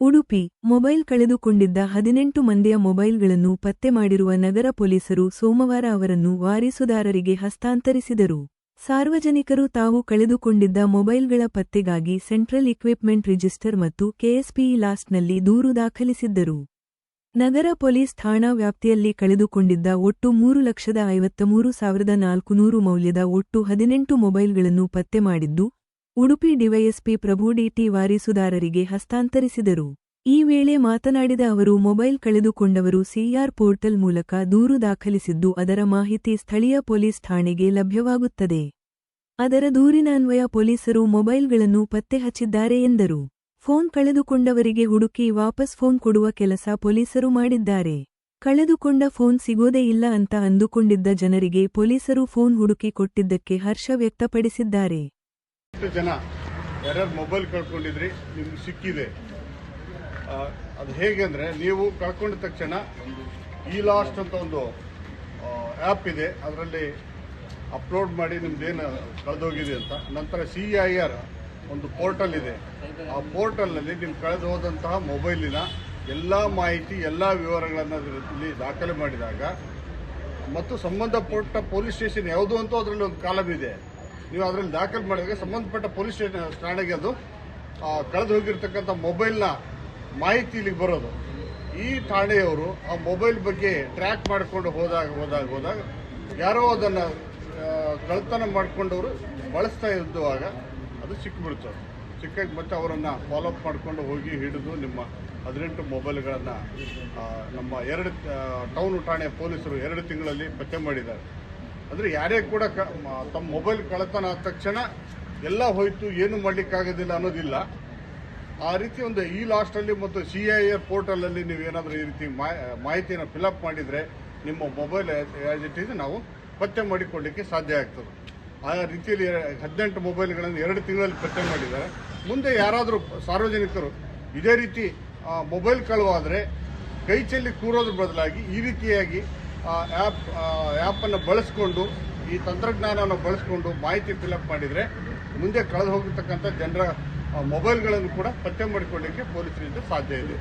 Udupi, mobile ಕಳೆದುಕೊಂಡಿದ್ದ ಹದಿನೆಂಟು ಮಂದಿಯ ಮೊಬೈಲ್ಗಳನ್ನು ಪತ್ತೆ ಮಾಡಿರುವ ನಗರ ಪೊಲೀಸರು ಸೋಮವಾರ ಅವರನ್ನು ವಾರಿಸುದಾರರಿಗೆ ಹಸ್ತಾಂತರಿಸಿದರು. ಸಾರ್ವಜನಿಕರು ತಾವು ಕಳೆದುಕೊಂಡಿದ್ದ ಮೊಬೈಲ್ಗಳ ಪತ್ತೆಗಾಗಿ ಸೆಂಟ್ರಲ್ ಇಕ್ವಿಪ್ಮೆಂಟ್ ರಿಜಿಸ್ಟರ್ ಮತ್ತು ಕೆಎಸ್ಪಿಇ ಲಾಸ್ಟ್ನಲ್ಲಿ ದೂರು ದಾಖಲಿಸಿದ್ದರು. ನಗರ ಪೊಲೀಸ್ ಠಾಣಾ ವ್ಯಾಪ್ತಿಯಲ್ಲಿ ಕಳೆದುಕೊಂಡಿದ್ದ ಒಟ್ಟು ಮೂರು ಲಕ್ಷದ ಐವತ್ತಮೂರು ಸಾವಿರದ ನಾಲ್ಕುನೂರು ಮೌಲ್ಯದ ಒಟ್ಟು ಹದಿನೆಂಟು ಮೊಬೈಲ್ಗಳನ್ನು ಪತ್ತೆ ಮಾಡಿದ್ದು ಉಡುಪಿ ಡಿವೈಎಸ್ಪಿ ಪ್ರಭು ಡಿಟಿ ವಾರಿಸುದಾರರಿಗೆ ಹಸ್ತಾಂತರಿಸಿದರು. ಈ ವೇಳೆ ಮಾತನಾಡಿದ ಅವರು, ಮೊಬೈಲ್ ಕಳೆದುಕೊಂಡವರು ಸಿಆರ್ ಪೋರ್ಟಲ್ ಮೂಲಕ ದೂರು ದಾಖಲಿಸಿದ್ದು, ಅದರ ಮಾಹಿತಿ ಸ್ಥಳೀಯ ಪೊಲೀಸ್ ಠಾಣೆಗೆ ಲಭ್ಯವಾಗುತ್ತದೆ. ಅದರ ದೂರಿನ ಅನ್ವಯ ಪೊಲೀಸರು ಮೊಬೈಲ್ಗಳನ್ನು ಪತ್ತೆ ಹಚ್ಚಿದ್ದಾರೆ ಎಂದರು. ಫೋನ್ ಕಳೆದುಕೊಂಡವರಿಗೆ ಹುಡುಕಿ ವಾಪಸ್ ಫೋನ್ ಕೊಡುವ ಕೆಲಸ ಪೊಲೀಸರು ಮಾಡಿದ್ದಾರೆ. ಕಳೆದುಕೊಂಡ ಫೋನ್ ಸಿಗೋದೇ ಇಲ್ಲ ಅಂತ ಅಂದುಕೊಂಡಿದ್ದ ಜನರಿಗೆ ಪೊಲೀಸರು ಫೋನ್ ಹುಡುಕಿ ಕೊಟ್ಟಿದ್ದಕ್ಕೆ ಹರ್ಷ ವ್ಯಕ್ತಪಡಿಸಿದ್ದಾರೆ. ಜನ ಯಾರ್ಯಾರು ಮೊಬೈಲ್ ಕಳ್ಕೊಂಡಿದ್ರಿ, ನಿಮ್ಗೆ ಸಿಕ್ಕಿದೆ. ಅದು ಹೇಗೆ ಅಂದರೆ, ನೀವು ಕಳ್ಕೊಂಡ ತಕ್ಷಣ ಈ ಲಾಸ್ಟ್ ಅಂತ ಒಂದು ಆ್ಯಪ್ ಇದೆ. ಅದರಲ್ಲಿ ಅಪ್ಲೋಡ್ ಮಾಡಿ ನಿಮ್ದೇನು ಕಳೆದೋಗಿದೆ ಅಂತ. ನಂತರ ಸಿ ಐ ಆರ್ ಒಂದು ಪೋರ್ಟಲ್ ಇದೆ. ಆ ಪೋರ್ಟಲ್ನಲ್ಲಿ ನೀವು ಕಳೆದು ಹೋದಂತಹ ಮೊಬೈಲಿನ ಎಲ್ಲ ಮಾಹಿತಿ, ಎಲ್ಲ ವಿವರಗಳನ್ನು ಇಲ್ಲಿ ದಾಖಲೆ ಮಾಡಿದಾಗ, ಮತ್ತು ಸಂಬಂಧಪಟ್ಟ ಪೊಲೀಸ್ ಸ್ಟೇಷನ್ ಯಾವುದು ಅಂತೂ ಅದರಲ್ಲಿ ಒಂದು ಕಾಲಮ್ ಇದೆ. ನೀವು ಅದರಲ್ಲಿ ದಾಖಲು ಮಾಡಿದಾಗ ಸಂಬಂಧಪಟ್ಟ ಪೊಲೀಸ್ ಸ್ಟೇಷನ್, ಠಾಣೆಗೆ ಅದು ಕಳೆದು ಹೋಗಿರ್ತಕ್ಕಂಥ ಮೊಬೈಲ್ನ ಮಾಹಿತಿ ಇಲ್ಲಿಗೆ ಬರೋದು. ಈ ಠಾಣೆಯವರು ಆ ಮೊಬೈಲ್ ಬಗ್ಗೆ ಟ್ರ್ಯಾಕ್ ಮಾಡಿಕೊಂಡು ಹೋದಾಗ ಹೋದಾಗ ಹೋದಾಗ ಯಾರೋ ಅದನ್ನು ಕಳ್ತನ ಮಾಡಿಕೊಂಡವರು ಬಳಸ್ತಾ ಇದ್ದುವಾಗ ಅದು ಸಿಕ್ಕಿಬಿಡ್ತದೆ ಸಿಕ್ಕಾಗ ಮತ್ತೆ ಅವರನ್ನು ಫಾಲೋಅಪ್ ಮಾಡಿಕೊಂಡು ಹೋಗಿ ಹಿಡಿದು ನಿಮ್ಮ ಹದಿನೆಂಟು ಮೊಬೈಲ್ಗಳನ್ನು ನಮ್ಮ ಎರಡು ಟೌನ್ ಠಾಣೆ ಪೊಲೀಸರು ಎರಡು ತಿಂಗಳಲ್ಲಿ ಪತ್ತೆ ಮಾಡಿದ್ದಾರೆ. ಅಂದರೆ ಯಾರೇ ಕೂಡ ತಮ್ಮ ಮೊಬೈಲ್ ಕಳೆತನ ಆದ ತಕ್ಷಣ ಎಲ್ಲ ಹೋಯ್ತು, ಏನು ಮಾಡಲಿಕ್ಕಾಗೋದಿಲ್ಲ ಅನ್ನೋದಿಲ್ಲ. ಆ ರೀತಿ ಒಂದು ಈ ಲಾಸ್ಟಲ್ಲಿ ಮತ್ತು ಸಿ ಐ ಆರ್ ಪೋರ್ಟಲಲ್ಲಿ ನೀವು ಏನಾದರೂ ಈ ರೀತಿ ಮಾಹಿತಿಯನ್ನು ಫಿಲಪ್ ಮಾಡಿದರೆ ನಿಮ್ಮ ಮೊಬೈಲ್ ಆ್ಯಸ್ ಇಟ್ ನಾವು ಪತ್ತೆ ಮಾಡಿಕೊಳ್ಳಿಕ್ಕೆ ಸಾಧ್ಯ ಆಗ್ತದೆ. ಆ ರೀತಿಯಲ್ಲಿ ಹದಿನೆಂಟು ಮೊಬೈಲ್ಗಳನ್ನು ಎರಡು ತಿಂಗಳಲ್ಲಿ ಪತ್ತೆ ಮಾಡಿದ್ದಾರೆ. ಮುಂದೆ ಯಾರಾದರೂ ಸಾರ್ವಜನಿಕರು ಇದೇ ರೀತಿ ಮೊಬೈಲ್ ಕಳುವಾದರೆ ಕೈ ಚೆಲ್ಲಿ ಕೂರೋದ್ರ ಬದಲಾಗಿ ಈ ರೀತಿಯಾಗಿ ಆ್ಯಪ್ ಆ್ಯಪನ್ನು ಬಳಸ್ಕೊಂಡು, ಈ ತಂತ್ರಜ್ಞಾನವನ್ನು ಬಳಸ್ಕೊಂಡು ಮಾಹಿತಿ ಫಿಲಪ್ ಮಾಡಿದರೆ ಮುಂದೆ ಕಳೆದು ಹೋಗಿರ್ತಕ್ಕಂಥ ಜನರ ಮೊಬೈಲ್ಗಳನ್ನು ಕೂಡ ಪತ್ತೆ ಮಾಡಿಕೊಳ್ಳಿಕ್ಕೆ ಪೊಲೀಸರಿಂದ ಸಾಧ್ಯ ಇದೆ.